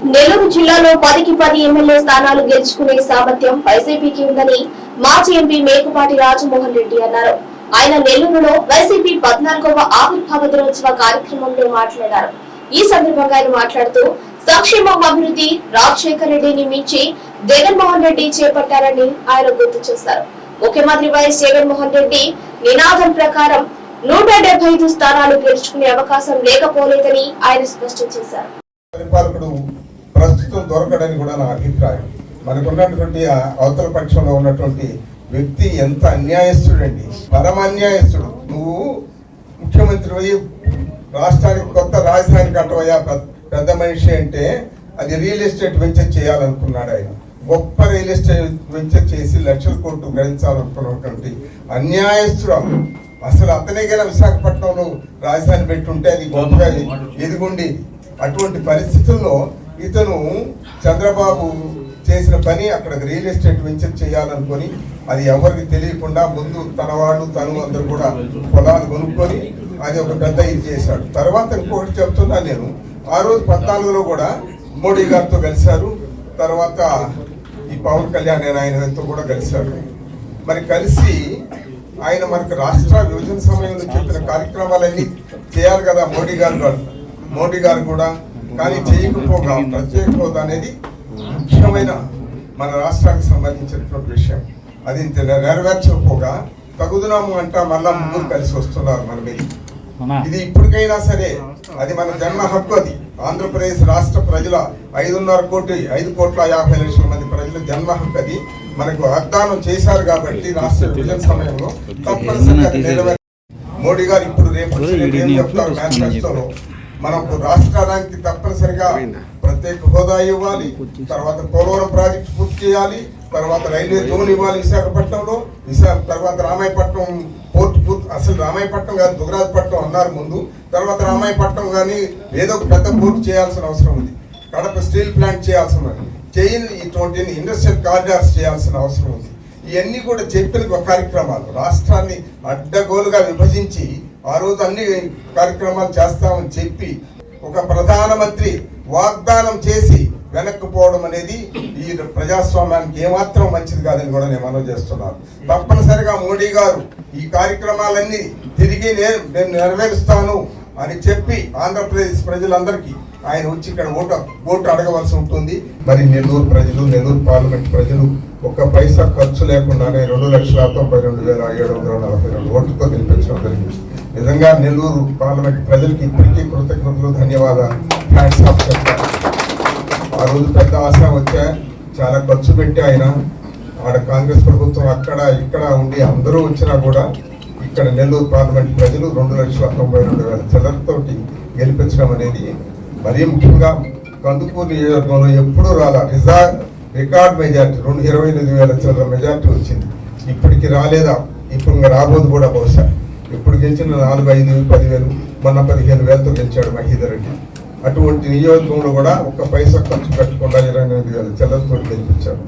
నెల్లూరు జిల్లాలో పదికి పది ఎమ్మెల్యే స్థానాలు గెలుచుకునే సామర్థ్యం వైసీపీకి ఉందని మాజీ ఎంపీ మేకపాటి రాజమోహన్ రెడ్డి అన్నారు. ఆయన నెల్లూరులో వైసీపీ పద్నాలుగవ ఆవిర్భావ దినోత్సవ కార్యక్రమంలో మాట్లాడారు. ఈ సందర్భంగా ఆయన మాట్లాడుతూ సంక్షేమం అభివృద్ధి రాజశేఖర్ రెడ్డిని మించి జగన్మోహన్ రెడ్డి చేపట్టారని ఆయన గుర్తు చేశారు. ముఖ్యమంత్రి వైఎస్ జగన్మోహన్ రెడ్డి నినాదం ప్రకారం నూట డెబ్బై ఐదు స్థానాలు గెలుచుకునే అవకాశం లేకపోలేదని ఆయన స్పష్టం చేశారు. పరిపాలకుడు దొరకడని కూడా నా అభిప్రాయం. మనకున్నటువంటి అవతల పక్షంలో ఉన్నటువంటి వ్యక్తి ఎంత అన్యాయస్తుడండి. పరమ అన్యాయస్తుడు. నువ్వు ముఖ్యమంత్రి అయ్యి రాష్ట్రానికి కొత్త రాజధాని కట్టవయ్యా పెద్ద- మనిషి అంటే అది రియల్ ఎస్టేట్ వెంచర్ చేయాలనుకున్నాడు ఆయన. గొప్ప రియల్ ఎస్టేట్ వెంచర్ చేసి లక్షల కోట్లు గడించాలనుకున్నటువంటి అన్యాయస్తుడు అసలు అతనే గల విశాఖపట్నంలో రాజధాని పెట్టుంటే అది గొప్పగా ఎదిగుండి. అటువంటి పరిస్థితుల్లో ఇతను చంద్రబాబు చేసిన పని అక్కడ రియల్ ఎస్టేట్ వెంచర్ చేయాలనుకొని అది ఎవరికి తెలియకుండా ముందు తన వాళ్ళు తను అందరు కూడా పొలాలు కొనుక్కొని అది ఒక పెద్ద ఇది చేశాడు. తర్వాత ఇంకొకటి చెప్తున్నా నేను. ఆ రోజు పద్నాలుగులో కూడా మోడీ గారితో కలిశారు. తర్వాత ఈ పవన్ కళ్యాణ్ నేను ఆయనతో కూడా కలిశారు. మరి కలిసి ఆయన మనకు రాష్ట్ర విభజన సమయంలో చెప్పిన కార్యక్రమాలన్నీ చేయాలి కదా మోడీ గారు. మోడీ గారు కూడా కానీ చేయకపోగా ప్రత్యేక హోదా అనేది ముఖ్యమైన మన రాష్ట్రానికి సంబంధించినటువంటి విషయం. అది నెరవేర్చకపోగా తగుదునాము అంట మళ్ళా ముందుకు కలిసి వస్తున్నారు మన మీద. ఇది ఇప్పటికైనా సరే అది మన జన్మ హక్కు అది. ఆంధ్రప్రదేశ్ రాష్ట్ర ప్రజల ఐదున్నర కోటి ఐదు కోట్ల యాభై లక్షల మంది ప్రజల జన్మ హక్కు అది. మనకు వాగ్దానం చేశారు కాబట్టి రాష్ట్ర విభజన సమయంలో తప్పనిసరిగా నెరవేర్ మోడీ గారు ఇప్పుడు రేపు వచ్చి రేపు ఏం చెప్తారు మేనిఫెస్టోలో మనకు రాష్ట్రానికి తప్పనిసరిగా ప్రత్యేక హోదా ఇవ్వాలి. తర్వాత పోలవరం ప్రాజెక్టు పూర్తి చేయాలి. తర్వాత రైల్వే జోన్ ఇవ్వాలి విశాఖపట్నంలో. విశాఖ తర్వాత రామాయపట్నం పోర్ట్ పూర్తి అసలు రామాయపట్నం కాదు దుగరాజపట్నం అన్నారు ముందు. తర్వాత రామాయపట్నం కానీ ఏదో ఒక పెద్ద పోర్ట్ చేయాల్సిన అవసరం ఉంది. కడప స్టీల్ ప్లాంట్ చేయాల్సిన చేయని ఇటువంటి ఇండస్ట్రియల్ కారిడార్స్ చేయాల్సిన అవసరం ఉంది. ఇవన్నీ కూడా చెప్పిన ఒక కార్యక్రమాలు. రాష్ట్రాన్ని అడ్డగోలుగా విభజించి ఆ రోజు అన్ని కార్యక్రమాలు చేస్తామని చెప్పి ఒక ప్రధానమంత్రి వాగ్దానం చేసి వెనక్కి పోవడం అనేది ఈ ప్రజాస్వామ్యానికి ఏమాత్రం మంచిది కాదని కూడా నేను మనవి చేస్తున్నాను. తప్పనిసరిగా మోడీ గారు ఈ కార్యక్రమాలన్నీ తిరిగి నేను నేను నెరవేరుస్తాను. అని చెప్పి ఆంధ్రప్రదేశ్ ప్రజలందరికీ ఆయన వచ్చి ఇక్కడ ఓటు ఓటు అడగవలసి ఉంటుంది. మరి నెల్లూరు ప్రజలు నెల్లూరు పార్లమెంట్ ప్రజలు ఒక్క పైసా ఖర్చు లేకుండానే రెండు లక్షల తొంభై రెండు వేల ఏడు వందల నలభై రెండు ఓట్లతో గెలిపించడం జరిగింది. నిజంగా నెల్లూరు పార్లమెంట్ ప్రజలకి ఇప్పటికీ కృతజ్ఞతలు ధన్యవాదాలు. హ్యాండ్స్ ఆఫ్ చెప్తాను ఆ రోజు పెద్ద ఆశ వచ్చా చాలా ఖర్చు పెట్టి ఆయన. ఆడ కాంగ్రెస్ ప్రభుత్వం అక్కడ ఇక్కడ ఉండి అందరూ వచ్చినా కూడా ఇక్కడ నెల్లూరు పార్లమెంట్ ప్రజలు రెండు లక్షల తొంభై రెండు వేల చిల్లరతోటి గెలిపించడం అనేది మరీ ముఖ్యంగా కందుకూరు నియోజకవర్గంలో ఎప్పుడూ రాలా. రిజా రికార్డ్ మెజార్టీ రెండు ఇరవై ఎనిమిది వేల చిల్లర మెజార్టీ వచ్చింది. ఇప్పటికి రాలేదా? ఇప్పుడు ఇంకా రాబోదు కూడా బహుశా. ఇప్పుడు గెలిచిన నాలుగు ఐదు పదివేలు మొన్న పదిహేను వేలతో గెలిచాడు మహీధర్ రెడ్డి అటువంటి నియోజకవర్గంలో కూడా ఒక పైసా ఖర్చు పెట్టకుండా ఇరవై ఎనిమిది వేల చిల్లరతో గెలిపించాడు.